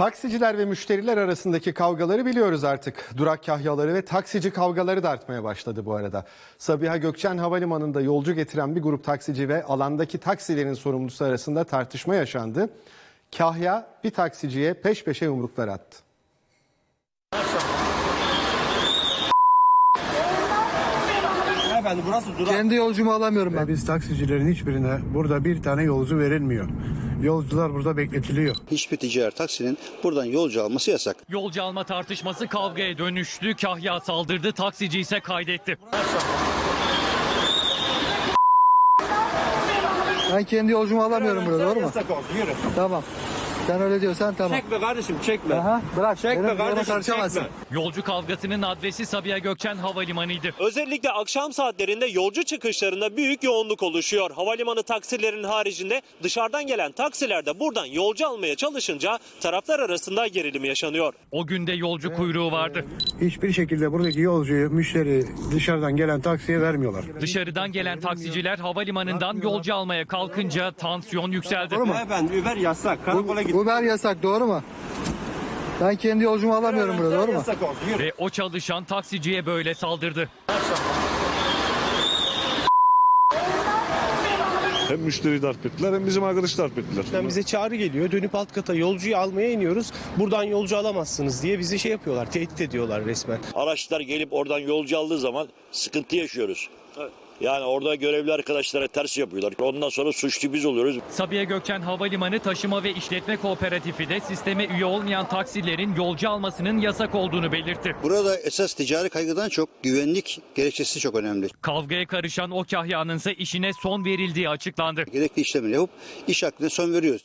Taksiciler ve müşteriler arasındaki kavgaları biliyoruz artık. Durak kahyaları ve taksici kavgaları da artmaya başladı bu arada. Sabiha Gökçen Havalimanı'nda yolcu getiren bir grup taksici ve alandaki taksilerin sorumlusu arasında tartışma yaşandı. Kahya bir taksiciye peş peşe yumruklar attı. Efendim burası durak. Kendi yolcumu alamıyorum ben. Biz taksicilerin hiçbirine burada bir tane yolcu verilmiyor. Yolcular burada bekletiliyor. hiçbir ticari taksinin buradan yolcu alması yasak. Yolcu alma tartışması kavgaya dönüştü. Kahya saldırdı, taksici ise kaydetti. Ben kendi yolcumu alamıyorum burada doğru mu? Yasak olsun yürü. Tamam. Sen öyle diyorsan tamam. Çekme kardeşim çekme. Aha, bırak. Çekme Benim kardeşim karışamazsın. çekme. Yolcu kavgasının adresi Sabiha Gökçen Havalimanı'ydı. Özellikle akşam saatlerinde yolcu çıkışlarında büyük yoğunluk oluşuyor. Havalimanı taksilerinin haricinde dışarıdan gelen taksiler de buradan yolcu almaya çalışınca taraflar arasında gerilim yaşanıyor. O günde yolcu kuyruğu vardı. Hiçbir şekilde buradaki yolcuyu, müşteri dışarıdan gelen taksiye vermiyorlar. Dışarıdan gelen taksiciler havalimanından yolcu almaya kalkınca tansiyon yükseldi. Efendim Uber yasak. Karakola. Uber yasak doğru mu? Ben kendi yolcumu alamıyorum burada doğru mu? Yasak olsun yürü. Ve o çalışan taksiciye böyle saldırdı. Hem müşteriyi darp ettiler hem bizim arkadaşı darp ettiler. Yani bize çağrı geliyor. Dönüp alt kata yolcuyu almaya iniyoruz. Buradan yolcu alamazsınız diye bizi şey yapıyorlar. Tehdit ediyorlar resmen. araçlar gelip oradan yolcu aldığı zaman sıkıntı yaşıyoruz. Yani orada görevli arkadaşlara ters yapıyorlar. Ondan sonra suçlu biz oluyoruz. Sabiha Gökçen Havalimanı Taşıma ve İşletme Kooperatifi de sisteme üye olmayan taksilerin yolcu almasının yasak olduğunu belirtti. Burada esas ticari kaygıdan çok güvenlik gerekçesi çok önemli. Kavgaya karışan o kahyanın ise işine son verildiği açıklandı. Gerekli işlemini yapıp iş hakkında son veriyoruz.